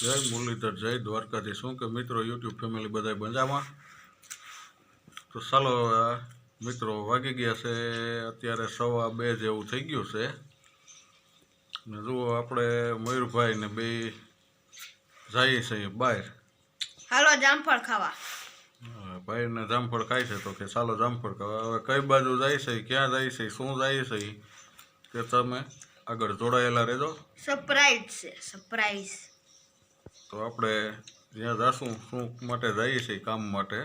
જય મુરલીધર જય દ્વારકાથી શું કે મિત્રો યુટ્યુબ ફેમિલી બધા મજામાં? તો ચાલો મિત્રો વાગી ગયા છે અત્યારે સવા બે જેવું થઈ ગયું છે. ને જુઓ આપણે મયુરભાઈ ને બે જઈએ છીએ બહાર. હાલો જામફળ ખાવા. ભાઈને જામફળ ખાય છે તો કે ચાલો જામફળ ખાવા. હવે કઈ બાજુ જાય છે ક્યાં જાય છે શું જાય છે કે તમે આગળ જોડાયેલા રહેજો. સરપ્રાઈઝ છે સરપ્રાઈઝ તો આપણે જ્યાં જાશું, શું માટે જઈએ છીએ કામ માટે,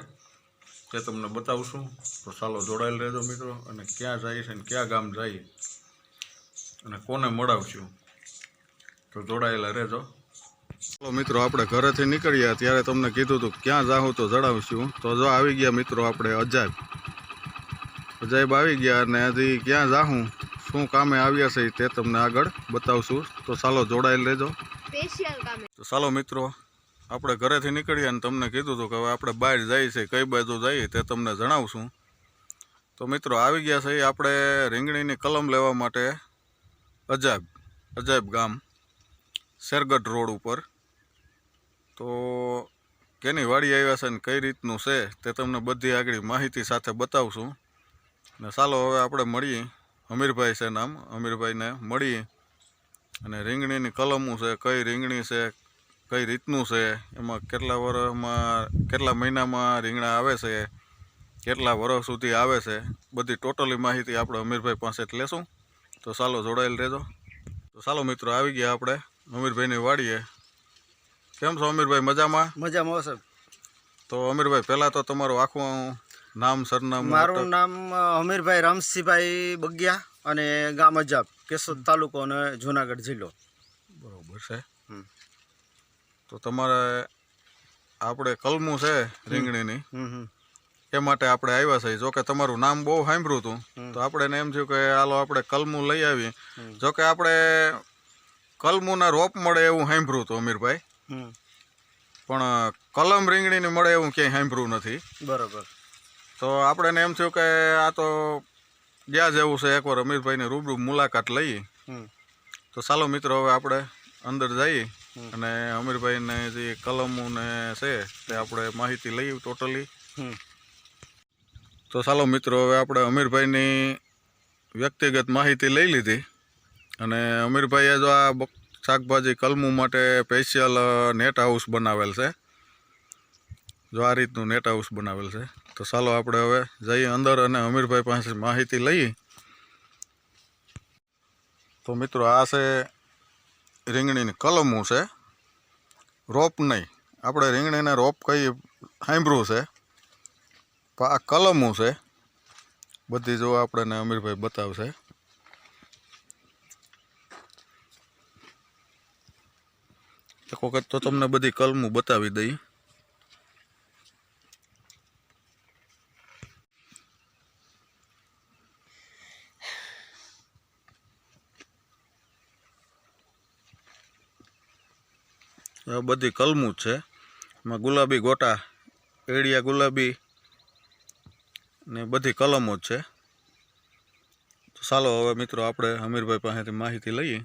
તે તમને બતાવશું. તો ચાલો જોડાયેલ રહેજો મિત્રો, અને ક્યાં જઈએ છીએ ને ક્યાં ગામ જઈએ અને કોને મળાવશું. તો જોડાયેલા રહેજો. ચાલો મિત્રો, આપણે ઘરેથી નીકળ્યા ત્યારે તમને કીધું હતું ક્યાં જાઉં તો જણાવશું. તો જો આવી ગયા મિત્રો આપણે અજાયબ. અજાયબ આવી ગયા અને હજી ક્યાં જાઉં શું કામે આવ્યા છે તે તમને આગળ બતાવશું. તો ચાલો જોડાયેલ રહેજો. સ્પેશિયલ કામે. તો ચાલો મિત્રો, આપણે ઘરેથી નીકળીએ અને તમને કીધું હતું કે હવે આપણે બહાર જઈએ છીએ. કઈ બાજુ જઈએ તે તમને જણાવશું. તો મિત્રો, આવી ગયા છે આપણે રીંગણીની કલમ લેવા માટે અજાયબ અજાયબ ગામ, શેરગઢ રોડ ઉપર. તો કેની વાડી આવ્યા છે ને કઈ રીતનું છે તે તમને બધી આગળ માહિતી સાથે બતાવશું. ને ચાલો હવે આપણે મળીએ. અમીરભાઈ છે નામ. અમીરભાઈને મળીએ. અને રીંગણીની કલમું છે કઈ રીંગણી છે કઈ રીતનું છે એમાં કેટલા વર્ષમાં કેટલા મહિનામાં રીંગણા આવે છે કેટલા વર્ષ સુધી આવે છે બધી ટોટલી માહિતી આપણે અમીરભાઈ પાસે જ લેશું. તો ચાલો જોડાયેલ રહેજો. તો ચાલો મિત્રો આવી ગયા આપણે અમીરભાઈની વાડીએ. કેમ છો અમીરભાઈ મજામાં? મજામાં સાહેબ. તો અમીરભાઈ પહેલાં તો તમારું આખું નામ સરનામું મારું નામ અમીરભાઈ રામસિંહભાઈ બગિયા અને ગામ અજાબ. કેશોદ તાલુકો અને જુનાગઢ જિલ્લો. બરોબર છે. તો તમારે આપણે કલમું છે રીંગણીની. એ માટે આપણે આવ્યા છીએ. જોકે તમારું નામ બહુ સાંભળ્યું હતું. તો આપણે એમ થયું કે હાલો આપણે કલમું લઈ આવી જોકે આપણે કલમુના રોપ મળે એવું સાંભળ્યું હતું અમીરભાઈ. પણ કલમ રીંગણીની મળે એવું ક્યાંય સાંભળ્યું નથી. બરાબર. તો આપણે એમ થયું કે આ તો ગયા જેવું છે એકવાર અમીરભાઈની રૂબરૂ મુલાકાત લઈએ તો ચાલો મિત્રો હવે આપણે અંદર જઈએ અને અમીરભાઈને જે કલમું ને છે તે આપણે માહિતી લઈએ ટોટલી. તો ચાલો મિત્રો હવે આપણે અમીરભાઈની વ્યક્તિગત માહિતી લઈ લીધી. અને અમીરભાઈએ જો આ શાકભાજી કલમું માટે સ્પેશિયલ નેટ હાઉસ બનાવેલ છે. જો આ રીતનું નેટ હાઉસ બનાવેલ છે. તો ચાલો આપણે હવે જઈએ અંદર અને અમીરભાઈ પાસે માહિતી લઈએ. તો મિત્રો, આ છે રીંગણીની કલમું છે. રોપ નહીં. આપણે રીંગણીને રોપ કઈ સાંભળ્યું છે. પણ આ કલમો છે. બધી જો આપણને અમીરભાઈ બતાવશે. એક વખત તો તમને બધી કલમું બતાવી દઈ. બધી કલમું જ છે. એમાં ગુલાબી ગોટા, એડિયા ગુલાબી ને બધી કલમો જ છે. તો ચાલો હવે મિત્રો આપણે હમીરભાઈ પાસેથી માહિતી લઈએ.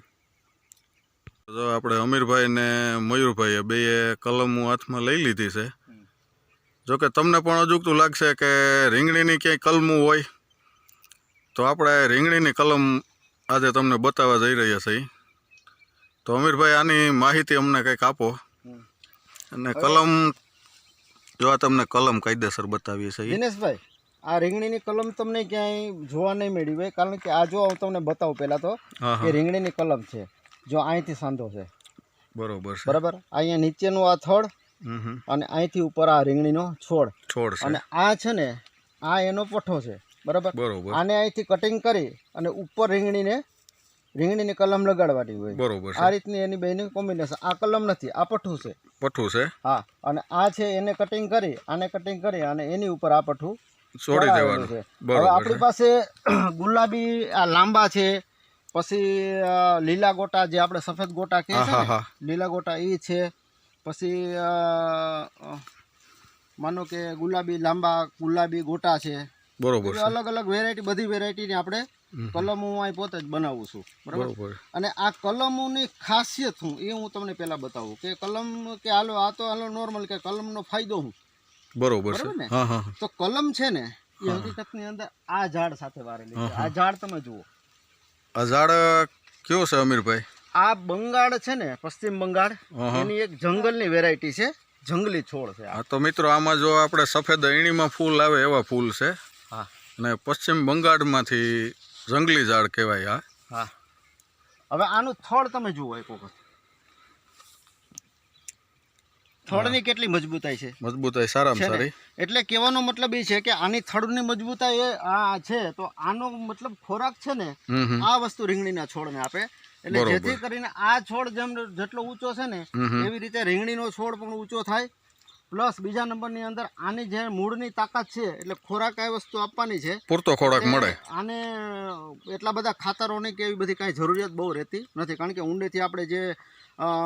જો આપણે અમીરભાઈ ને મયુરભાઈએ બે કલમો હાથમાં લઈ લીધી છે. જોકે તમને પણ અજુગતું લાગશે કે રીંગણીની ક્યાંય કલમું હોય. તો આપણે રીંગણીની કલમ આજે તમને બતાવવા જઈ રહ્યા છીએ. તો અમીરભાઈ આની માહિતી અમને કંઈક આપો. અને કલમ જો આ તમને કલમ કાયદેસર બતાવીએ છીએ. દિનેશભાઈ આ રીંગણીની કલમ તમને ક્યાંય જોવા નહીં મળી હોય કારણ કે આ જો હું તમને બતાવું પહેલાં તો એ રીંગણીની કલમ છે જો અહીંથી સાંધો છે. બરોબર છે. બરાબર? અહીંયા નીચેનું આ થડ અને અહીંથી ઉપર આ રીંગણીનો છોડ. છોડ અને આ છે ને આ એનો પઠ્ઠો છે. બરાબર? બરોબર. આને અહીંથી કટિંગ કરી અને ઉપર રીંગણીને રીંગણીની કલમ લગાડવાની હોય. બરોબર આ રીતની એની બેની કોમ્બિનેશન આ કલમ નથી આ પઠ્ઠું છે. પઠ્ઠું છે? હા અને આ છે એને કટિંગ કરી આને કટિંગ કરી અને એની ઉપર આ પઠ્ઠું છોડી દેવાનું. છે. હવે આપણી પાસે ગુલાબી આ લાંબા છે પછી લીલા ગોટા જે આપણે સફેદ ગોટા કહે છીએ છે લીલા ગોટા એ છે પછી માનો કે ગુલાબી લાંબા ગુલાબી ગોટા છે. બરોબર અલગ અલગ વેરાયટી બધી વેરાયટીની આપણે કલમ હું અહીં પોતે જ બનાવું છું. બરાબર? અને આ કલમોની ખાસિયત હું એ હું તમને પહેલા બતાવું કે કલમ કે હાલો આ તો હાલો નોર્મલ કે કલમનો ફાયદો હું. બરોબર છે. ને? હા હા તો કલમ છે ને એ હકીકતની અંદર આ ઝાડ સાથે વારેલી છે. આ ઝાડ તમે જુઓ. આ ઝાડ કયો છે અમીરભાઈ? આ બંગાળ છે ને પશ્ચિમ બંગાળ એની એક જંગલની વેરાયટી છે. જંગલી છોડ છે આ. હા તો મિત્રો આમાં જો આપણે સફેદ અણીમાં ફૂલ આવે એવા ફૂલ છે. હા. અને પશ્ચિમ બંગાળમાંથી જંગલી ઝાડ કહેવાય હા હા. હવે આનું થડ તમે જુઓ એક વખત. થડની કેટલી મજબૂતાઈ છે. મજબૂતાઈ સારામાં સારી. એટલે કહેવાનો મતલબ એ છે કે આની થડની મજબૂતાઈ આ છે તો આનો મતલબ ખોરાક છે ને આ વસ્તુ રીંગણીના છોડને આપે. એટલે. જેથી કરીને આ છોડ જેમ જેટલો ઊંચો છે ને. એવી રીતે રીંગણીનો છોડ પણ ઊંચો થાય. પ્લસ બીજા નંબરની અંદર આની જે મૂળની તાકાત છે એટલે ખોરાક આ વસ્તુ આપવાની છે પૂરતો ખોરાક મળે. આને એટલા બધા ખાતરોની કે એવી બધી કાંઈ જરૂરિયાત બહુ રહેતી નથી. કારણ કે ઊંડેથી આપણે જે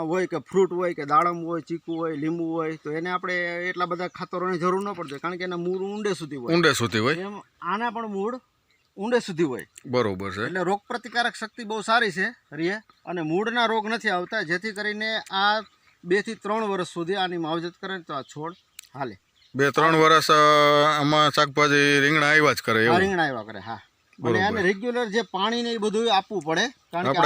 હોય કે ફ્રૂટ હોય કે દાડમ હોય ચીકુ હોય લીંબુ હોય તો એને આપણે એટલા બધા ખાતરોની જરૂર ન પડતી કારણ કે એના મૂળ ઊંડે સુધી હોય. ઊંડે સુધી હોય. એમ આના પણ મૂળ ઊંડે સુધી હોય. બરોબર છે. એટલે રોગ પ્રતિકારક શક્તિ બહુ સારી છે રીએ અને મૂળના રોગ નથી આવતા જેથી કરીને આ બેથી ત્રણ વર્ષ સુધી આની માવજત કરે તો આ છોડ હાલે. બે ત્રણ વર્ષ આમાં શાકભાજી રીંગણા આવ્યા જ કરે રીંગણા આવ્યા કરે હા. અને આને રેગ્યુલર જે પાણી ને એ બધું આપવું પડે કારણ કે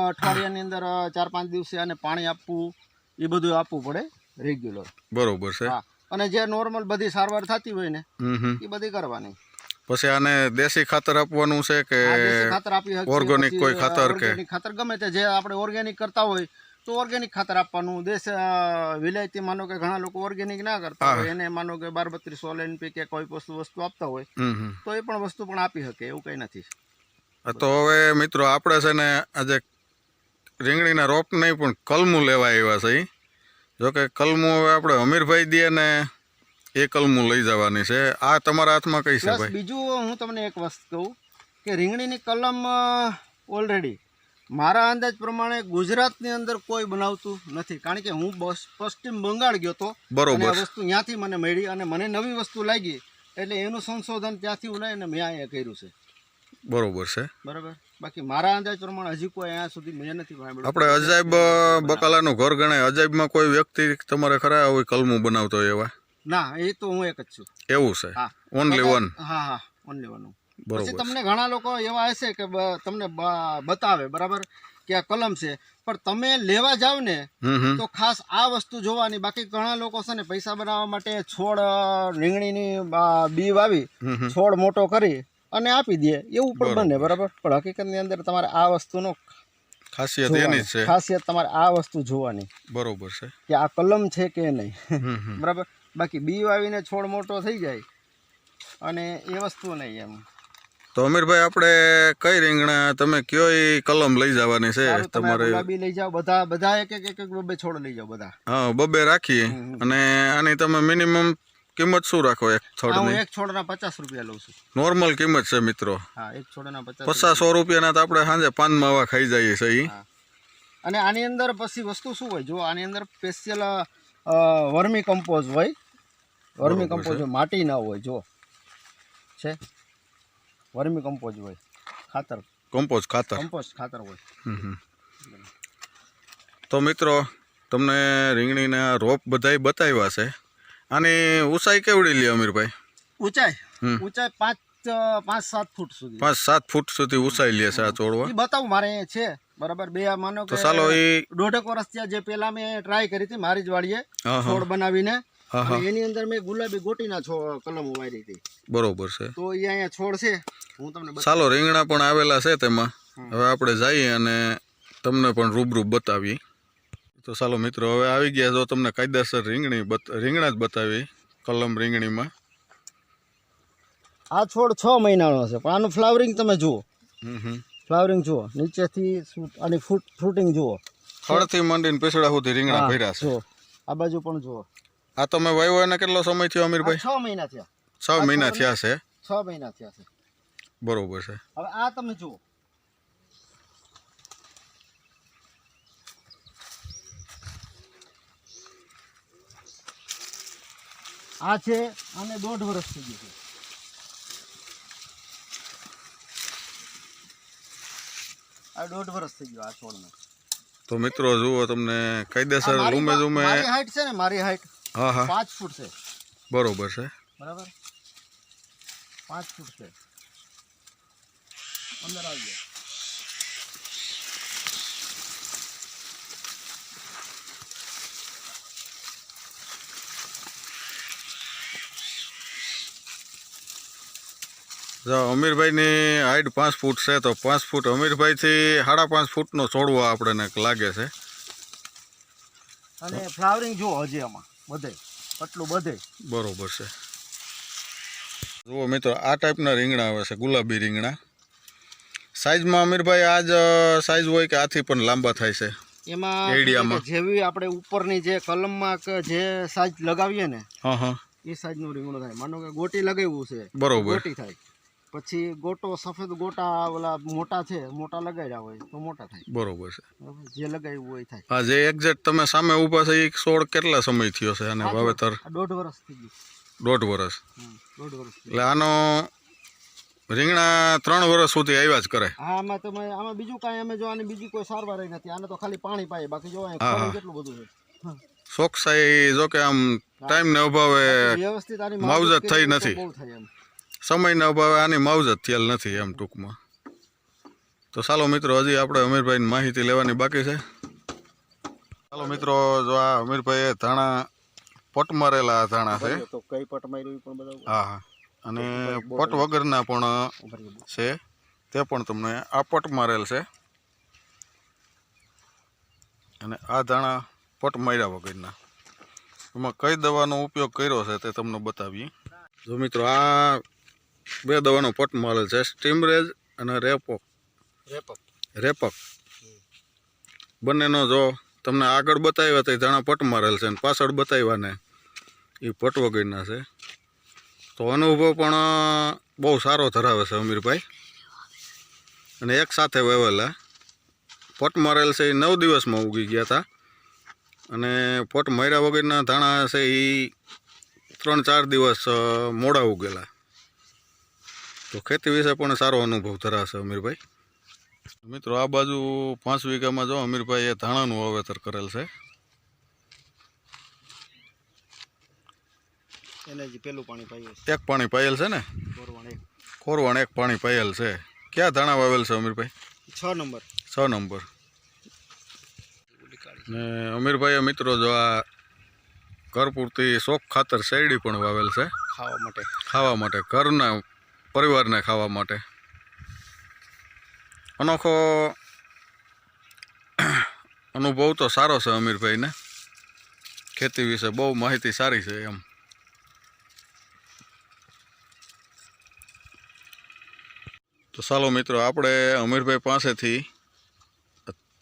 અઠવાડિયાની અંદર ચાર પાંચ દિવસે આને પાણી આપવું એ બધું આપવું પડે રેગ્યુલર બરોબર છે. હા. અને જે નોર્મલ બધી સારવાર થતી હોય ને એ બધી કરવાની. પછી આને દેશી ખાતર આપવાનું છે કે ખાતર આપી ઓર્ગેનિક કોઈ ખાતર કે? ખાતર ગમે તે જે આપણે ઓર્ગેનિક કરતા હોય તો ઓર્ગેનિક ખાતર આપવાનું. દેશ વિલાયતી માનો કે ઘણા લોકો ઓર્ગેનિક ના કરતા હોય. એને માનો કે બાર બત્રીસ સોલ એનપી કે કોઈ વસ્તુ વસ્તુ આપતા હોય તો એ પણ વસ્તુ પણ આપી શકે. એવું કંઈ નથી. તો હવે મિત્રો આપણે છે ને આજે રીંગણીના રોપ નહીં પણ કલમું લેવા આવ્યા છે જોકે કલમું હવે આપણે અમીરભાઈ દે ને એ કલમું લઈ જવાની છે. આ તમારા હાથમાં કઈ છે ભાઈ? બીજું હું તમને એક વસ્તુ કહું કે રીંગણીની કલમ ઓલરેડી મારા અંદાજ પ્રમાણે ગુજરાતની અંદર કોઈ બનાવતું નથી. કારણ કે હું બસ પશ્ચિમ બંગાળ ગયો હતો બરોબર. વસ્તુ ત્યાંથી મને મળી અને મને નવી વસ્તુ લાગી એટલે એનું સંશોધન ત્યાંથી હું લઈને મેં અહીંયા કર્યું છે. બરોબર છે. બરાબર? બાકી મારા અંદાજ પ્રમાણે હજી કોઈ અહીંયા સુધી મેં નથી. આપણે અજાયબ બકાલાનું ઘર ગણાય. અજાયબમાં કોઈ વ્યક્તિ તમારે ખરા હોય કલમું બનાવતો એવા? ના એ તો હું એક જ છું. એવું છે? હા. ઓનલી વન હા હા. ઓનલી વન પછી તમને ઘણા લોકો એવા હશે કે તમને બતાવે બરાબર? કે આ કલમ છે. પણ તમે લેવા જાવ ને તો ખાસ આ વસ્તુ જોવાની. બાકી ઘણા લોકો છે ને પૈસા બનાવવા માટે છોડ રીંગણીની બી વાવી છોડ મોટો કરી અને આપી દે. એવું પણ બને બરાબર? પણ હકીકતની અંદર તમારે આ વસ્તુનો ખાસિયત એની છે. ખાસિયત તમારે આ વસ્તુ જોવાની. બરોબર છે. કે આ કલમ છે કે નહીં. બરાબર? બાકી બી વાવીને છોડ મોટો થઈ જાય. અને એ વસ્તુ નહીં એમ. તો અમીરભાઈ આપણે કઈ રીંગણા તમે કયો કલમ લઈ જવાની છે? તમારે ગુલાબી લઈ જાઓ બધા બધા એક એક એક એક બે છોડ લઈ જાઓ બધા. હા બબે રાખીએ. અને આની તમે મિનિમમ કિંમત શું રાખો એક છોડ હું થડની એક છોડના પચાસ રૂપિયા લઉં છું. નોર્મલ કિંમત છે મિત્રો. હા એક છોડના પચાસ પચાસ સો રૂપિયાના તો આપણે સાંજે પાન માવા ખાઈ જઈએ છે ઈ અને આની અંદર પછી વસ્તુ શું હોય? જો આની અંદર સ્પેશિયલ વર્મી કમ્પોઝ હોય. વર્મી કમ્પોઝ માટી ના હોય જો. છે? વર્મી કમ્પોઝ હોય. ખાતર. કમ્પોઝ ખાતર. કમ્પોઝ ખાતર હોય. તો મિત્રો તમને રીંગણીના રોપ બધાય બતાવ્યા છે. આની ઊંચાઈ કેવડી લે અમીરભાઈ? ઊંચાઈ. ઊંચાઈ પાંચ પાંચ સાત ફૂટ સુધી. પાંચ સાત ફૂટ સુધી ઊંચાઈ લે છે આ છોડવા? બતાવું મારે છે. બરાબર? બે આ માનો તો કે ચાલો એ દોઢેક વર્ષ ત્યાં જે પેલા મેં ટ્રાય કરી હતી મારી જ વાડીએ છોડ બનાવીને. અને એની અંદર મેં ગુલાબી ગોટીના કલમ વાળી હતી. બરોબર છે. તો એ અહીંયા છોડ છે. હું તમને ચાલો રીંગણા પણ આવેલા છે તેમાં. હવે આપણે જઈએ અને તમને પણ રૂબરૂ બતાવીએ. તો ચાલો મિત્રો હવે આવી ગયા જો તમને કાયદેસર રીંગણી રીંગણા જ બતાવી કલમ રીંગણીમાં. આ છોડ છ મહિનાનો છે પણ આનું ફ્લાવરિંગ તમે જુઓ. ફ્લાવરિંગ જુઓ નીચેથી આની ફ્રૂટિંગ જુઓ. ફળથી માંડીને પીસડા સુધી રીંગણા ભર્યા છે. આ બાજુ પણ જુઓ. આ તમે વાવ્યો એને કેટલો સમય થયો અમીરભાઈ? છ મહિના થયા. છ મહિના થયા છે? છ મહિના થયા છે. બરોબર છે. હવે આ તમે જુઓ. આ છે આને દોઢ વર્ષ થઈ ગયું છે. આ દોઢ વર્ષ થઈ ગયો આ છોડને. તો મિત્રો જુઓ તમને કાયદેસર રૂમે રૂમે મારી હાઈટ છે ને મારી હાઈટ હા હા. પાંચ ફૂટ છે. બરોબર છે. બરાબર? પાંચ ફૂટ છે. અંદર આવી જાય જો અમીરભાઈની હાઈટ પાંચ ફૂટ છે તો પાંચ ફૂટ અમીરભાઈથી સાડા પાંચ ફૂટનો છોડવો આપણને લાગે છે. અને ફ્લાવરિંગ જો હજી આમાં. બધે આટલું બધે. બરોબર છે. જુઓ મિત્રો આ ટાઈપના રીંગણા આવે છે ગુલાબી રીંગણા. સાઈઝમાં અમીરભાઈ આ જ સાઈઝ હોય કે આથી પણ લાંબા થાય છે? એમાં. જેવી આપણે ઉપરની જે કલમમાં કે જે સાઈઝ લગાવીએ ને હા હા. એ સાઈઝનું રીંગણું થાય. માનો કે ગોટી લગાવ્યું છે બરોબર. ગોટી થાય. પછી ગોટો સફેદ ગોટા ઓલા મોટા છે મોટા લગાડ્યા હોય તો મોટા થાય. બરોબર છે. જે લગાવ્યું હોય થાય. આ જે એક્ઝેક્ટ તમે સામે ઊભા છે એક છોડ કેટલા સમય થયો છે અને વાવેતર? દોઢ વર્ષ થઈ ગયું. દોઢ વર્ષ દોઢ વર્ષ એટલે આનો રીંગણા ત્રણ વર્ષ સુધી આવ્યા જ કરે. હા આમાં તમે આમાં બીજું કાંઈ અમે જો આની બીજી કોઈ સારવાર નથી. આને તો ખાલી પાણી પાય બાકી જો હા, કેટલું બધું છે. હા. ચોકસાઈ જો કે આમ ટાઈમને અભાવે વ્યવસ્થિત માવજત થઈ નથી. બહુ થાય એમ. સમયના અભાવે આની માવજત થયેલ નથી એમ ટૂંકમાં. તો ચાલો મિત્રો હજી આપણે અમીરભાઈની માહિતી લેવાની બાકી છે. ચાલો મિત્રો જો આ અમીરભાઈએ ધાણા પટ મારેલા ધાણા છે. તો કઈ પટ હા હા. અને પટ વગરના પણ છે. તે પણ તમને આ પટ મારેલ છે. અને આ ધાણા પટ માર્યા વગરના. એમાં કઈ દવાનો ઉપયોગ કર્યો છે તે તમને બતાવીએ. જો મિત્રો આ બે દવાનો પટ મારેલ છે. સ્ટીમરેજ અને રેપોક. રેપક. રેપક બંનેનો જો તમને આગળ બતાવ્યા તો ધાણા પટ મારેલ છે અને પાછળ બતાવ્યા ને એ પટ વગરના છે. તો અનુભવ પણ બહુ સારો ધરાવે છે અમીરભાઈ. અને એક સાથે વાવેલા પટ મારેલ છે એ નવ દિવસમાં ઉગી ગયા હતા. અને પટ માર્યા વગરના ધાણા છે એ ત્રણ ચાર દિવસ મોડા ઉગેલા. તો ખેતી વિશે પણ સારો અનુભવ ધરાશે અમીરભાઈ. મિત્રો આ બાજુ પાંચ વીઘામાં જો અમીરભાઈએ ધાણાનું વાવેતર કરેલ છે. એને જે પેલું પાણી પાયું છે. એક પાણી પાયેલ છે ને? એક. કોરવાણ એક પાણી પાયેલ છે. ક્યાં ધાણા વાવેલ છે અમીરભાઈ? છ નંબર. છ નંબર. ને અમીરભાઈએ મિત્રો જો આ ઘર પૂરતી શોખ ખાતર શેરડી પણ વાવેલ છે. ખાવા માટે. ખાવા માટે ઘરના પરિવારને ખાવા માટે. અનોખો અનુભવ તો સારો છે અમીરભાઈને. ખેતી વિશે બહુ માહિતી સારી છે એમ. તો ચાલો મિત્રો આપણે અમીરભાઈ પાસેથી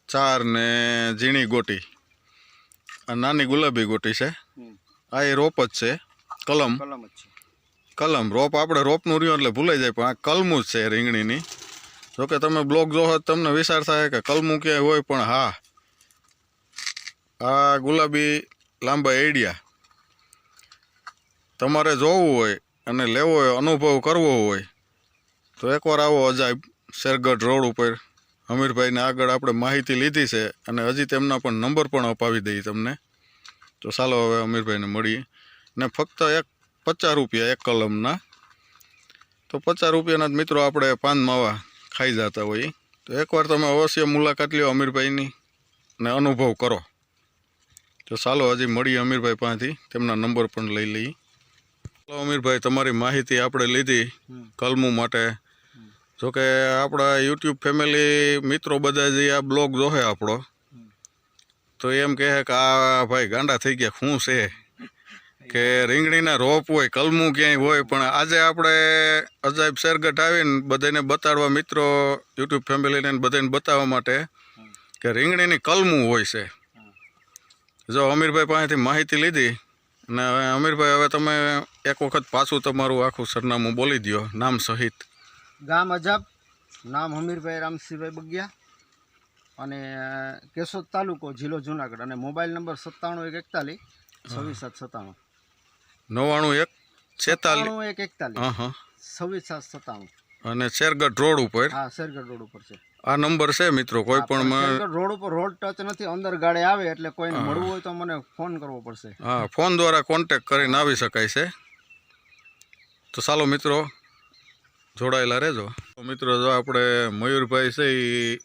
ચાર ને ઝીણી ગોટી આ નાની ગુલાબી ગોટી છે. આ એ રોપ જ છે કલમ. કલમ જ છે. કલમ, રોપ આપણે રોપનું રહ્યું એટલે ભૂલાઈ જાય, પણ આ કલમું જ છે રીંગણીની. જોકે તમે બ્લોગ તો તમને વિચાર થાય કે કલમું ક્યાંય હોય, પણ હા, આ ગુલાબી લાંબા એડિયા. તમારે જોવું હોય અને લેવો હોય, અનુભવ કરવો હોય, તો એકવાર આવો અજાયબ શેરગઢ રોડ ઉપર. હમીરભાઈને આગળ આપણે માહિતી લીધી છે અને હજી તેમના પણ નંબર પણ અપાવી દઈએ તમને. તો ચાલો હવે અમીરભાઈને મળીએ. ને ફક્ત એક પચાસ રૂપિયા એક કલમના. તો પચાસ રૂપિયાના જ મિત્રો આપણે પાન માવા ખાઈ જતા હોઈએ તો એકવાર તમે અવશ્ય મુલાકાત લ્યો અમીરભાઈની ને અનુભવ કરો. તો ચાલો હજી મળીએ અમીરભાઈ પાસેથી. તેમના નંબર પણ લઈ લઈએ. ચાલો અમીરભાઈ તમારી માહિતી આપણે લીધી કલમું માટે. જોકે આપણા યુટ્યુબ ફેમિલી મિત્રો બધા જે આ બ્લોગ જોહે આપણો. તો એમ કહે કે આ ભાઈ ગાંડા થઈ ગયા શું છે? કે રીંગણીના રોપ હોય કલમું ક્યાંય હોય પણ આજે આપણે અજાયબ શેરગઢ આવીને બધાને બતાડવા મિત્રો યુટ્યુબ ફેમિલીને બધાને બતાવવા માટે કે રીંગણીની કલમું હોય છે. જો અમીરભાઈ પાસેથી માહિતી લીધી અને અમીરભાઈ હવે તમે એક વખત પાછું તમારું આખું સરનામું બોલી દો નામ સહિત. ગામ અજાબ નામ હમીરભાઈ રામસિંહભાઈ બગિયા અને કેશોદ તાલુકો જિલ્લો જુનાગઢ અને મોબાઈલ નંબર સત્તાણું એક એકતાલીસ છવ્વીસ સાત સત્તાણું. નવ્વાણું એક છેતાલીસ એક એકતાલીસ. હા હા. છવ્વીસ સાત સત્તાણું. અને શેરગઢ રોડ ઉપર. હા શેરગઢ રોડ ઉપર છે. આ નંબર છે મિત્રો કોઈ પણ રોડ ઉપર રોડ ટચ નથી અંદર ગાડી આવે એટલે કોઈને મળવું હોય તો મને ફોન કરવો પડશે. હા ફોન દ્વારા કોન્ટેક કરીને આવી શકાય છે. તો ચાલો મિત્રો જોડાયેલા રહેજો. તો મિત્રો જો આપણે મયુરભાઈ છે એ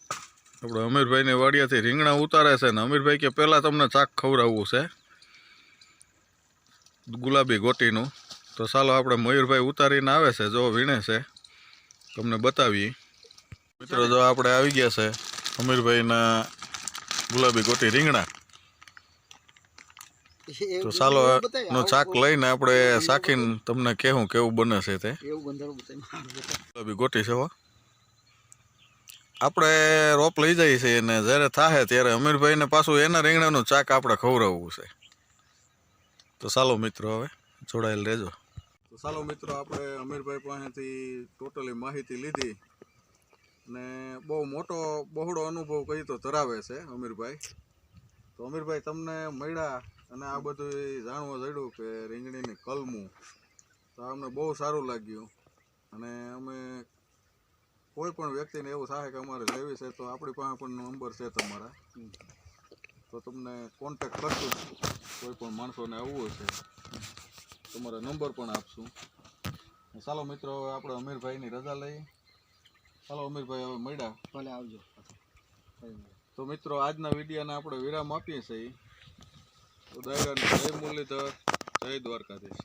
આપણે અમીરભાઈને વાડિયાથી રીંગણા ઉતારે છે ને અમીરભાઈ કે પહેલાં તમને ચાક ખવડાવવું છે. ગુલાબી ગોટીનું. તો ચાલો આપણે મયુરભાઈ ઉતારીને આવે છે જો વીણે છે તમને બતાવીએ. મિત્રો જો આપણે આવી ગયા છે અમીરભાઈના ગુલાબી ગોટી રીંગણા. તો ચાલો નો ચાક લઈને આપણે સાખીને તમને કહેવું કેવું બને છે તે. ગુલાબી ગોટી છે હો. આપણે રોપ લઈ જઈએ છીએ અને જ્યારે થાય ત્યારે અમીરભાઈને પાછું એના રીંગણાનું ચાક આપણે ખવડાવવું છે. તો ચાલો મિત્રો હવે જોડાયેલ રહેજો. તો ચાલો મિત્રો, આપણે અમીરભાઈ પાસેથી ટોટલી માહિતી લીધી અને બહુ મોટો બહોળો અનુભવ કહી તો ધરાવે છે અમીરભાઈ. તો અમીરભાઈ, તમને મળ્યા અને આ બધું જાણવા જડ્યું કે રીંગણીની કલમું, તો અમને બહુ સારું લાગ્યું. અને અમે કોઈ પણ વ્યક્તિને એવું થાય અમારે લેવી છે, તો આપણી પાસે પણ નંબર છે તમારા. તો તમને કોન્ટેક કરશું. કોઈ પણ માણસોને આવવું હશે તમારો નંબર પણ આપશું. ચાલો મિત્રો હવે આપણે અમીરભાઈની રજા લઈએ. ચાલો અમીરભાઈ હવે મળ્યા. ભલે આવજો. તો મિત્રો આજના વિડીયોને આપણે વિરામ આપીએ છીએ. તો દાયરાને જય મુરલીધર જય દ્વારકાધીશ.